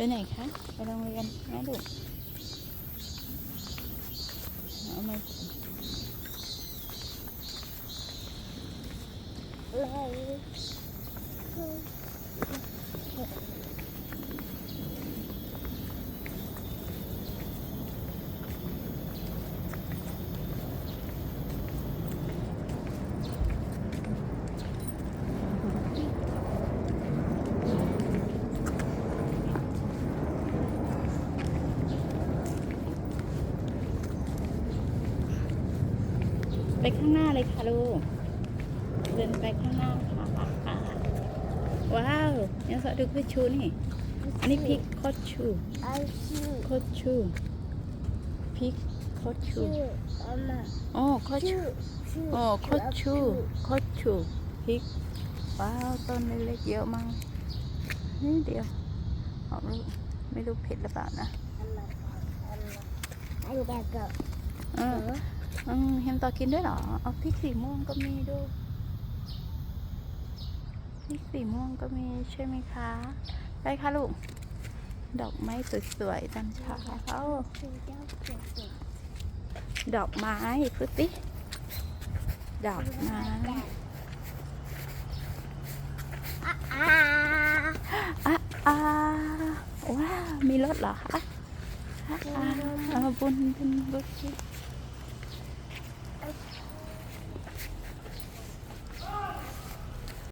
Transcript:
ไปไหนคะ ไปโรงเรียนแม่ลูกเอามาเลย ไปข้างหน้าเลยค่ะลูก เดินไปข้างหน้าค่ะว้าวยังสอดูคือชูนี่ อันนี้พริกโคตรชู I see โคตรชูพริกโคตรชูอ๋อโคตรชู Two, two, โอ้โคตรชูโคตรชูพริก ว้าวต้นเล็กๆเยอะมากนี่เดียวออกลูกไม่รู้เผ็ดหรือเปล่านะ Mama, Mama. And that go. เอออืม เฮมต่อกินด้วยเหรอ เอาพริกสีม่วงก็มีด้วยพริกสีม่วงก็มีใช่ไหมคะไปค่ะลูก ดอกไม้สวยๆตอนเช้า Two, down, two, two. ดอกไม้พุติ ดอกไม้ Ah, อะอ่าว้าวมีรถเหรอคะอะอ่าเอาบุญบุญบุญ